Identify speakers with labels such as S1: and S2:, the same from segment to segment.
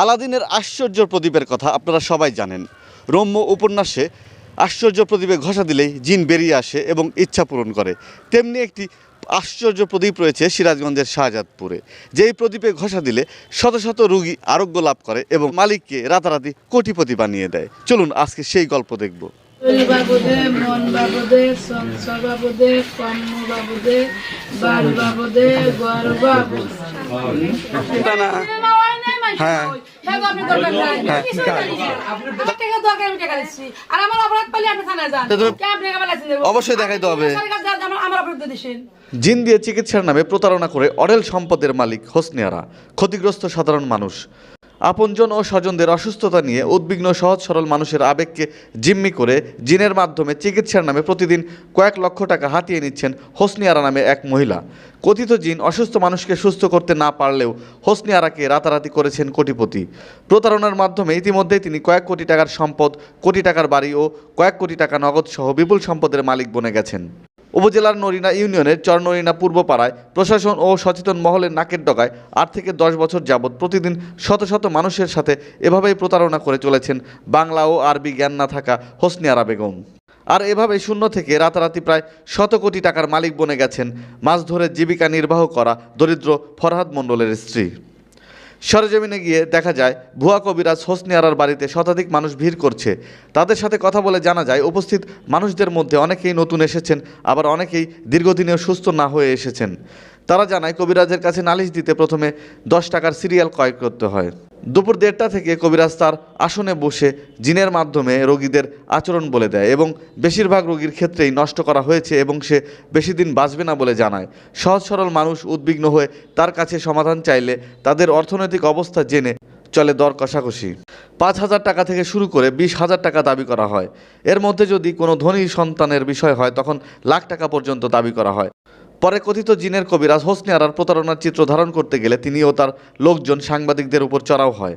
S1: আলাদিনের আশ্চর্য প্রদীপের কথা আপনারা সবাই জানেন। রম্য উপন্যাসে আশ্চর্য প্রদীপে ঘষা দিলেই জিন বেরিয়ে আসে এবং ইচ্ছা পূরণ করে। তেমনি একটি আশ্চর্য প্রদীপ রয়েছে সিরাজগঞ্জের শাহজাদপুরে। যেই প্রদীপে ঘষা দিলে শত শত রুগী আরোগ্য লাভ করে এবং মালিককে রাতারাতি কোটিপতি বানিয়ে দেয়। চলুন আজকে সেই গল্প দেখব।
S2: বাবুদে মন বাবুদে সংসার বাবুদে কম্ম বাবুদে বার বাবুদে গর বাবু
S3: হ্যাঁ।
S1: অবশ্যই দেখাইতে হবে।
S2: আমার অপরাধ দিছেন
S1: জিন দিয়ে চিকিৎসার নামে প্রতারণা করে অরেল সম্পদের মালিক হোসনিয়ারা ক্ষতিগ্রস্ত সাধারণ মানুষ। আপনজন ও স্বজনদের অসুস্থতা নিয়ে উদ্বিগ্ন, সহজ, সরল মানুষের আবেগকে জিম্মি করে জিনের মাধ্যমে চিকিৎসার নামে প্রতিদিন কয়েক লক্ষ টাকা হাতিয়ে নিচ্ছেন হোসনিয়ারা নামে এক মহিলা। কথিত জিন অসুস্থ মানুষকে সুস্থ করতে না পারলেও হোসনিয়ারাকে রাতারাতি করেছেন কোটিপতি। প্রতারণার মাধ্যমে ইতিমধ্যেই তিনি কয়েক কোটি টাকার সম্পদ, কোটি টাকার বাড়ি ও কয়েক কোটি টাকা নগদ সহ বিপুল সম্পদের মালিক বনে গেছেন। উপজেলার নরিনা ইউনিয়নের চরনরিনা পূর্বপাড়ায় প্রশাসন ও সচেতন মহলের নাকের ডগায় আট থেকে দশ বছর যাবৎ প্রতিদিন শত শত মানুষের সাথে এভাবেই প্রতারণা করে চলেছেন বাংলা ও আরবি জ্ঞান না থাকা হোসনিয়ারা বেগম। আর এভাবে শূন্য থেকে রাতারাতি প্রায় শত কোটি টাকার মালিক বনে গেছেন। মাছ ধরে জীবিকা নির্বাহ করা দরিদ্র ফরহাদ মণ্ডলের স্ত্রী। সরেজমিনে গিয়ে দেখা যায়, ভুয়া কবিরাজ হোসনি আরার বাড়িতে শতাধিক মানুষ ভিড় করছে। তাদের সাথে কথা বলে জানা যায়, উপস্থিত মানুষদের মধ্যে অনেকেই নতুন এসেছেন, আবার অনেকেই দীর্ঘদিনেও সুস্থ না হয়ে এসেছেন। তারা জানায়, কবিরাজের কাছে নালিশ দিতে প্রথমে দশ টাকার সিরিয়াল ক্রয় করতে হয়। দুপুর দেড়টা থেকে কবিরাজ তার আসনে বসে জিনের মাধ্যমে রোগীদের আচরণ বলে দেয় এবং বেশিরভাগ রোগীর ক্ষেত্রেই নষ্ট করা হয়েছে এবং সে বেশি দিন বাঁচবে না বলে জানায়। সহজ সরল মানুষ উদ্বিগ্ন হয়ে তার কাছে সমাধান চাইলে তাদের অর্থনৈতিক অবস্থা জেনে চলে দর কষাকষি। পাঁচ হাজার টাকা থেকে শুরু করে বিশ হাজার টাকা দাবি করা হয়। এর মধ্যে যদি কোনো ধনী সন্তানের বিষয় হয়, তখন লাখ টাকা পর্যন্ত দাবি করা হয়। পরে কথিত জিনের কবিরাজ হোসনি আরার প্রতারণার চিত্র ধারণ করতে গেলে তিনি ও তার লোকজন সাংবাদিকদের উপর চড়াও হয়।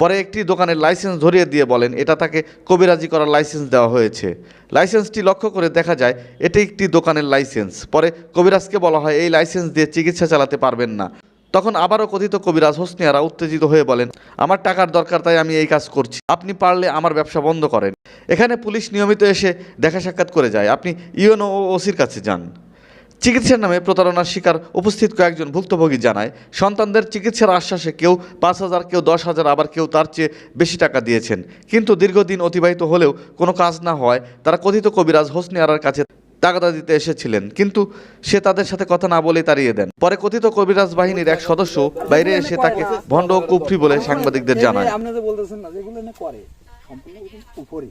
S1: পরে একটি দোকানের লাইসেন্স ধরিয়ে দিয়ে বলেন, এটা তাকে কবিরাজি করার লাইসেন্স দেওয়া হয়েছে। লাইসেন্সটি লক্ষ্য করে দেখা যায়, এটি একটি দোকানের লাইসেন্স। পরে কবিরাজকে বলা হয়, এই লাইসেন্স দিয়ে চিকিৎসা চালাতে পারবেন না। তখন আবারও কথিত কবিরাজ হোসনিয়ারা উত্তেজিত হয়ে বলেন, আমার টাকার দরকার, তাই আমি এই কাজ করছি। আপনি পারলে আমার ব্যবসা বন্ধ করেন। এখানে পুলিশ নিয়মিত এসে দেখা সাক্ষাৎ করে যায়, আপনি ইউনো ও ওসির কাছে যান। চিকিৎসার নামে প্রতারণার শিকার উপস্থিত কয়েকজন ভুক্তভোগী জানায়, সন্তানদের চিকিৎসার আশ্বাসে কেউ পাঁচ হাজার, কেউ দশ হাজার, আবার কেউ তার চেয়ে বেশি টাকা দিয়েছেন। কিন্তু দীর্ঘদিন অতিবাহিত হলেও কোনো কাজ না হওয়ায় তারা কথিত কবিরাজ হোসনি আরার কাছে তাগাদা দিতে এসেছিলেন। কিন্তু সে তাদের সাথে কথা না বলে তাড়িয়ে দেন। পরে কথিত কবিরাজ বাহিনীর এক সদস্য বাইরে এসে তাকে ভণ্ড কুফরি বলে সাংবাদিকদের জানায়।
S4: বলতেছেন না যেগুলো করে। সম্পূর্ণ উপরে।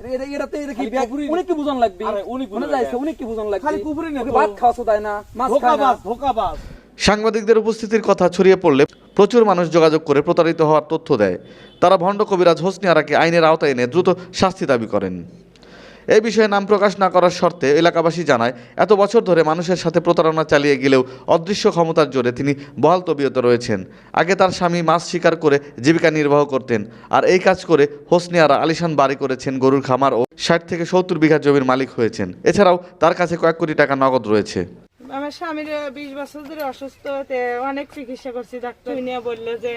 S4: এটা এটা এটাতে এটা কি অনেক কি বুঝন লাগবে? অনেক যাইছে অনেক কি বুঝন লাগবে? খালি কুপুরি না ভাত খাওয়া দেয় না মাছ খায় না। ধোকাবাজ।
S1: সাংবাদিকদের উপস্থিতির কথা ছড়িয়ে পড়লে প্রচুর মানুষ যোগাযোগ করে প্রতারিত হওয়ার তথ্য দেয়। তারা ভণ্ড কবিরাজ হোসনি আরাকে আইনের আওতায় এনে দ্রুত শাস্তি দাবি করেন। এই বিষয়ে নাম প্রকাশ না করার শর্তে এলাকাবাসী জানায়, এত বছর ধরে মানুষের সাথে প্রতারণা চালিয়ে গেলেও অদৃশ্য ক্ষমতার জোরে তিনি বহাল তবিয়তে রয়েছেন। আগে তার স্বামী মাছ শিকার করে জীবিকা নির্বাহ করতেন, আর এই কাজ করে হোসনিয়ারা আলিশান বাড়ি করেছেন গরুর খামার ও ষাট থেকে সত্তর বিঘা জমির মালিক হয়েছেন। এছাড়াও তার কাছে কয়েক কোটি টাকা নগদ রয়েছে।
S5: আমার স্বামীর বিশ বছর ধরে অসুস্থ অনেক চিকিৎসা করছি, ডাক্তার বলল যে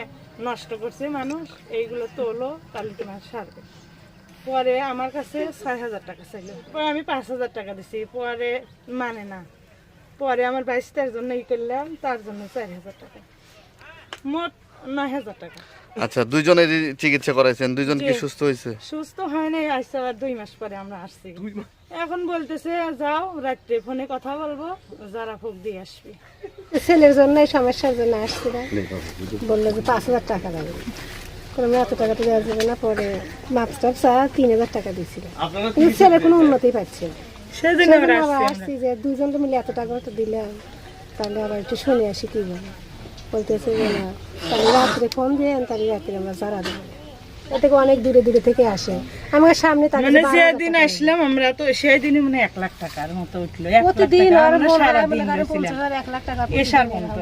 S5: নষ্ট করছে মানুষ, এইগুলো তোলো, তাহলে তোমার সারবে পরে আমার কাছে ছয় হাজার টাকা চাইল। পরে আমি পাঁচ হাজার টাকা দিছি পরে মানে না। পরে আমার বাইশ তার জন্য ই করলাম তার জন্য চার হাজার টাকা। মোট নয় হাজার টাকা।
S1: আচ্ছা দুইজনের চিকিৎসা করাইছেন দুইজন কি সুস্থ হয়েছে?
S5: সুস্থ হয় নাই আসছে আবার দুই মাস পরে আমরা আসছি। এখন বলতেছে যাও রাত্রে ফোনে কথা বলব যারা ভোগ দিয়ে আসবে।
S6: ছেলের জন্য সমস্যার জন্য আসছিলাম বলল যে পাঁচ হাজার টাকা লাগবে। কোনো এত টাকা তো দেওয়া যাবে না পরে মাপ টাপ চা তিন হাজার টাকা দিয়েছিল। কিন্তু ছেলে কোনো উন্নতি পাচ্ছে না।
S5: সেদিন
S6: সেদিন
S5: আমরা আসছি
S6: যে দুজন তো মিলে এত টাকা তো দিলাম তাহলে আবার একটু শুনে আসি কি বলে। বলতেছে যে না তাহলে রাত্রে ফোন দিয়ে তাহলে রাত্রে আমরা যারা দেবো। থেকে অনেক দূরে দূরে থেকে আসে। আমার সামনে তাকে
S5: মানে যেদিন আসলাম আমরা তো সেই দিনই মানে এক লাখ টাকার মতো উঠল। এক লাখ
S6: প্রতিদিন
S5: টাকা
S6: আর পঞ্চাশ হাজার এক লাখ টাকা
S5: এসার মতো।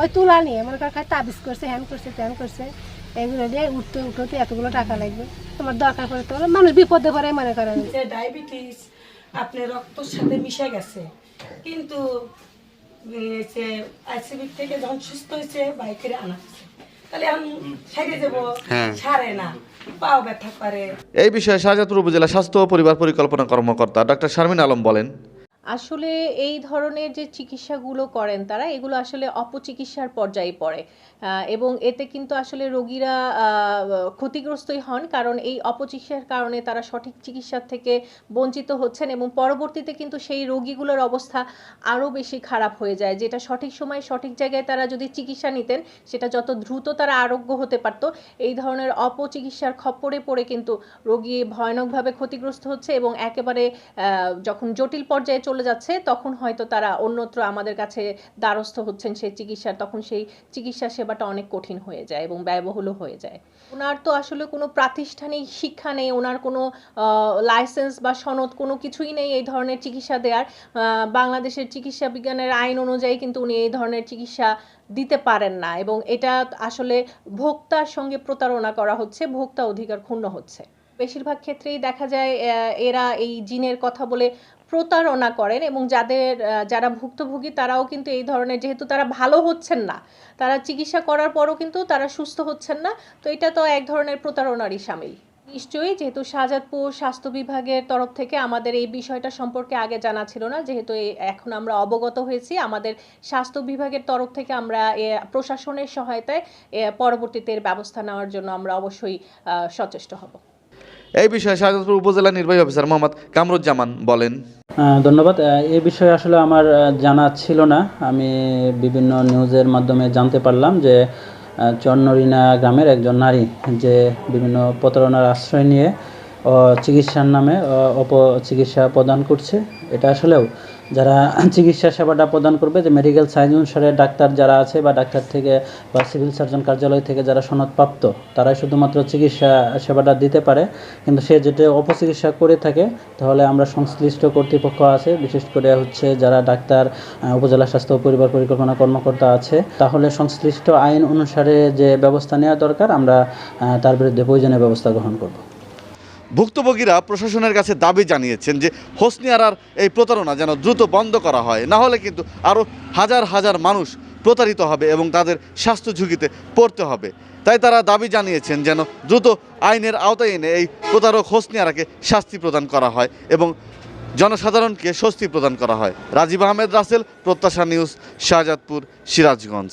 S6: ওই তুলা নিয়ে মনে কর তাবিজ করছে হ্যান করছে ত্যান করছে। এগুলো দিয়ে উঠতে উঠতে এতগুলো টাকা লাগবে। তোমার দরকার পড়ে তো মানুষ বিপদে পড়ে মনে করেন
S2: যে ডায়াবেটিস আপনার রক্তর সাথে মিশে গেছে। কিন্তু আইসিবি থেকে যখন সুস্থ হয়েছে বাইকের আনা হয়েছে।
S3: তাহলে আমি সেরে না পাও ব্যথা করে।
S1: এই বিষয়ে শাহজাদপুর উপজেলা স্বাস্থ্য ও পরিবার পরিকল্পনা কর্মকর্তা ডক্টর শারমিন আলম বলেন
S7: আসলে এই ধরনের যে চিকিৎসাগুলো করেন তারা, এগুলো আসলে অপচিকিৎসার পর্যায়ে পড়ে। এবং এতে কিন্তু আসলে রোগীরা ক্ষতিগ্রস্তই হন কারণ এই অপচিকিৎসার কারণে তারা সঠিক চিকিৎসার থেকে বঞ্চিত হচ্ছেন এবং পরবর্তীতে কিন্তু সেই রোগীগুলোর অবস্থা আরও বেশি খারাপ হয়ে যায়। যেটা সঠিক সময়ে সঠিক জায়গায় তারা যদি চিকিৎসা নিতেন, সেটা যত দ্রুত তারা আরোগ্য হতে পারত, এই ধরনের অপচিকিৎসার খপ্পরে পড়ে কিন্তু রোগী ভয়ানকভাবে ক্ষতিগ্রস্ত হচ্ছে এবং একেবারে যখন জটিল পর্যায়ে যাচ্ছে, তখন হয়তো তারা অন্যত্র আমাদের কাছে দ্বারস্থ হচ্ছেন সেই চিকিৎসার, তখন সেই চিকিৎসা সেবাটা অনেক কঠিন হয়ে যায় এবং ব্যয়বহুলও হয়ে যায়। ওনার তো আসলে কোনো প্রাতিষ্ঠানিক শিক্ষা নেই, ওনার কোনো লাইসেন্স বা সনদ কোনো কিছুই নেই এই ধরনের চিকিৎসা দেওয়ার বাংলাদেশের চিকিৎসা বিজ্ঞানের আইন অনুযায়ী কিন্তু উনি এই ধরনের চিকিৎসা দিতে পারেন না এবং এটা আসলে ভোক্তার সঙ্গে প্রতারণা করা হচ্ছে, ভোক্তা অধিকার ক্ষুণ্ণ হচ্ছে। বেশিরভাগ ক্ষেত্রেই দেখা যায় এরা এই জিনের কথা বলে প্রতারণা করেন এবং যাদের যারা ভুক্তভোগী তারাও কিন্তু এই ধরনের, যেহেতু তারা ভালো হচ্ছেন না, তারা চিকিৎসা করার পরও কিন্তু তারা সুস্থ হচ্ছেন না। তো এটা তো এক ধরনের প্রতারণারই সামিল। নিশ্চয়ই যেহেতু শাহজাদপুর স্বাস্থ্য বিভাগের তরফ থেকে আমাদের এই বিষয়টা সম্পর্কে আগে জানা ছিল না, যেহেতু এখন আমরা অবগত হয়েছি, আমাদের স্বাস্থ্য বিভাগের তরফ থেকে আমরা প্রশাসনের সহায়তায় পরবর্তীতে এর ব্যবস্থা নেওয়ার জন্য আমরা অবশ্যই সচেষ্ট হব।
S1: এই বিষয়ে শাহজাদপুর উপজেলা নির্বাহী অফিসার মোহাম্মদ কামরুজ্জামান বলেন।
S8: ধন্যবাদ। এ বিষয়ে আসলে আমার জানা ছিল না। আমি বিভিন্ন নিউজের মাধ্যমে জানতে পারলাম যে চন্নরিনা গ্রামের একজন নারী যে বিভিন্ন প্রতারণার আশ্রয় নিয়ে চিকিৎসার নামে ও অপচিকিৎসা প্রদান করছে। এটা আসলেও যারা চিকিৎসা সেবাটা প্রদান করবে, যে মেডিকেল সায়েন্স অনুসারে ডাক্তার যারা আছে বা ডাক্তার থেকে বা সিভিল সার্জন কার্যালয় থেকে যারা সনদপ্রাপ্ত, তারাই শুধুমাত্র চিকিৎসা সেবাটা দিতে পারে। কিন্তু সে যেটা অপচিকিৎসা করে থাকে, তাহলে আমরা সংশ্লিষ্ট কর্তৃপক্ষ আছে, বিশেষ করে হচ্ছে যারা ডাক্তার উপজেলা স্বাস্থ্য পরিবার পরিকল্পনা কর্মকর্তা আছে। তাহলে সংশ্লিষ্ট আইন অনুসারে যে ব্যবস্থা নেওয়া দরকার, আমরা তার বিরুদ্ধে প্রয়োজনীয় ব্যবস্থা গ্রহণ করব।
S1: ভুক্তভোগীরা প্রশাসনের কাছে দাবি জানিয়েছেন যে হোসনি আরার এই প্রতারণা যেন দ্রুত বন্ধ করা হয়। না হলে কিন্তু আরও হাজার হাজার মানুষ প্রতারিত হবে এবং তাদের স্বাস্থ্য ঝুঁকিতে পড়তে হবে। তাই তারা দাবি জানিয়েছেন যেন দ্রুত আইনের আওতায় এনে এই প্রতারক হোসনি আরাকে শাস্তি প্রদান করা হয় এবং জনসাধারণকে স্বস্তি প্রদান করা হয়। রাজীব আহমেদ রাসেল, প্রত্যাশা নিউজ, শাহজাদপুর, সিরাজগঞ্জ।